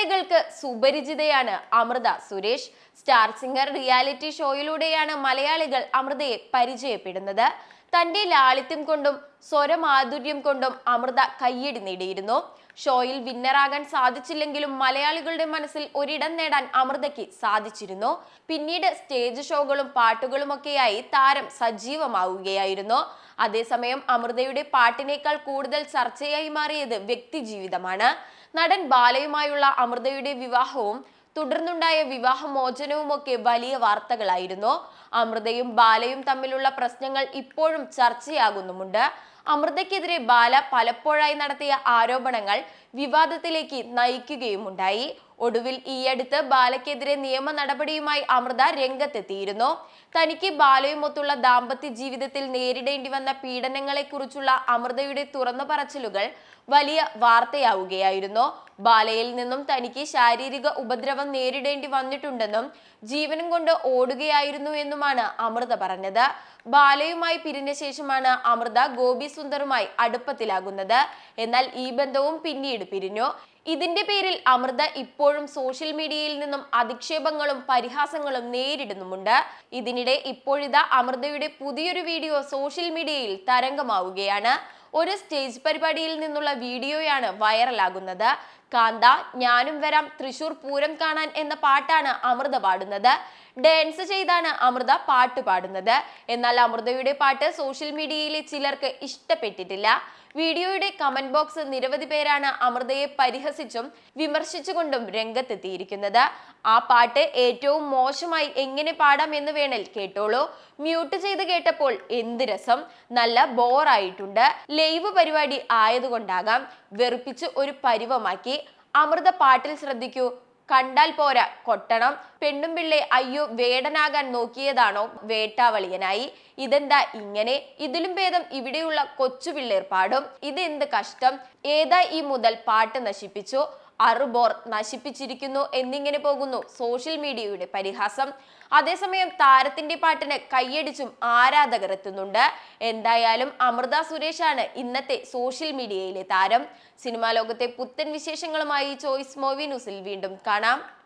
മലയാളികൾക്ക് സുപരിചിതയാണ് Amritha Suresh. Star singer reality ഷോയിലൂടെയാണ് മലയാളികൾ അമൃതയെ പരിചയപ്പെടുന്നത്. തന്റെ ലാളിത്യം കൊണ്ടും സ്വരമാധുര്യം കൊണ്ടും അമൃത കയ്യടി നേടിയിരുന്നു. ഷോയിൽ വിന്നറാകാൻ സാധിച്ചില്ലെങ്കിലും മലയാളികളുടെ മനസ്സിൽ ഒരിടം നേടാൻ അമൃതയ്ക്ക് സാധിച്ചിരുന്നു. പിന്നീട് സ്റ്റേജ് ഷോകളും പാട്ടുകളുമൊക്കെയായി താരം സജീവമാവുകയായിരുന്നു. അതേസമയം അമൃതയുടെ പാട്ടിനേക്കാൾ കൂടുതൽ ചർച്ചയായി മാറിയത് വ്യക്തിജീവിതമാണ്. നടൻ ബാലയുമായുള്ള അമൃതയുടെ വിവാഹവും തുടർന്നുണ്ടായ വിവാഹമോചനവുമൊക്കെ വലിയ വാർത്തകളായിരുന്നു. അമൃതയും ബാലയും തമ്മിലുള്ള പ്രശ്നങ്ങൾ ഇപ്പോഴും ചർച്ചയാകുന്നുമുണ്ട്. അമൃതയ്ക്കെതിരെ ബാല പലപ്പോഴായി നടത്തിയ ആരോപണങ്ങൾ വിവാദത്തിലേക്ക് നയിക്കുകയുമുണ്ടായി. ഒടുവിൽ ഈയടുത്ത് ബാലയ്ക്കെതിരെ നിയമ നടപടിയുമായി അമൃത രംഗത്തെത്തിയിരുന്നു. തനിക്ക് ബാലയുമൊത്തുള്ള ദാമ്പത്യ ജീവിതത്തിൽ നേരിടേണ്ടി വന്ന പീഡനങ്ങളെക്കുറിച്ചുള്ള അമൃതയുടെ തുറന്നു പറച്ചിലുകൾ വലിയ വാർത്തയാവുകയായിരുന്നു. ബാലയിൽ നിന്നും തനിക്ക് ശാരീരിക ഉപദ്രവം നേരിടേണ്ടി വന്നിട്ടുണ്ടെന്നും ജീവനും കൊണ്ട് ഓടുകയായിരുന്നു എന്നുമാണ് അമൃത പറഞ്ഞത്. ബാലയുമായി പിരിഞ്ഞ ശേഷമാണ് അമൃത ഗോപി സുന്ദറുമായി അടുപ്പത്തിലാകുന്നത്. എന്നാൽ ഈ ബന്ധവും പിന്നീട് പിരിഞ്ഞു. ഇതിന്റെ പേരിൽ അമൃത ഇപ്പോഴും സോഷ്യൽ മീഡിയയിൽ നിന്നും അധിക്ഷേപങ്ങളും പരിഹാസങ്ങളും നേരിടുന്നുമുണ്ട്. ഇതിനിടെ ഇപ്പോഴിതാ അമൃതയുടെ പുതിയൊരു വീഡിയോ സോഷ്യൽ മീഡിയയിൽ തരംഗമാവുകയാണ്. ഒരു സ്റ്റേജ് പരിപാടിയിൽ നിന്നുള്ള വീഡിയോയാണ് വൈറലാകുന്നത്. കാന്ത ഞാനും വരാം. തൃശൂർ പൂരം കാണാൻ എന്ന പാട്ടാണ് അമൃത പാടുന്നത്. ഡാൻസ് ചെയ്താണ് അമൃത പാട്ട് പാടുന്നത്. എന്നാൽ അമൃതയുടെ പാട്ട് സോഷ്യൽ മീഡിയയിലെ ചിലർക്ക് ഇഷ്ടപ്പെട്ടിട്ടില്ല. വീഡിയോയുടെ കമന്റ് ബോക്സ് നിരവധി പേരാണ് അമൃതയെ പരിഹസിച്ചും വിമർശിച്ചുകൊണ്ടും രംഗത്തെത്തിയിരിക്കുന്നത്. ആ പാട്ട് ഏറ്റവും മോശമായി എങ്ങനെ പാടാം എന്ന് വേണൽ കേട്ടോളൂ. മ്യൂട്ട് ചെയ്ത് കേട്ടപ്പോൾ എന്ത് രസം. നല്ല ബോറായിട്ടുണ്ട്. ലൈവ് പരിപാടി ആയതുകൊണ്ടാകാം. വെറുപ്പിച്ച് ഒരു പരുവമാക്കി അമൃത പാട്ടിൽ ശ്രദ്ധിക്കൂ. കണ്ടാൽ പോരാ. കൊട്ടണം. പെണ്ണും പിള്ളെ അയ്യോ വേടനാകാൻ നോക്കിയതാണോ വേട്ടാവളിയനായി. ഇതെന്താ ഇങ്ങനെ? ഇതിലും ഭേദം ഇവിടെയുള്ള കൊച്ചു പിള്ളേർപ്പാടും ഇതെന്ത് കഷ്ടം? ഏതാ ഈ മുതൽ പാട്ട് നശിപ്പിച്ചു? അറുബോർ നശിപ്പിച്ചിരിക്കുന്നു എന്നിങ്ങനെ പോകുന്നു സോഷ്യൽ മീഡിയയുടെ പരിഹാസം. അതേസമയം താരത്തിന്റെ പാട്ടിന് കൈയടിച്ചും ആരാധകർ എത്തുന്നുണ്ട്. എന്തായാലും അമൃത സുരേഷാണ് ഇന്നത്തെ സോഷ്യൽ മീഡിയയിലെ താരം. സിനിമാ ലോകത്തെ പുത്തൻ വിശേഷങ്ങളുമായി ചോയ്സ് മൂവി ന്യൂസിൽ വീണ്ടും കാണാം.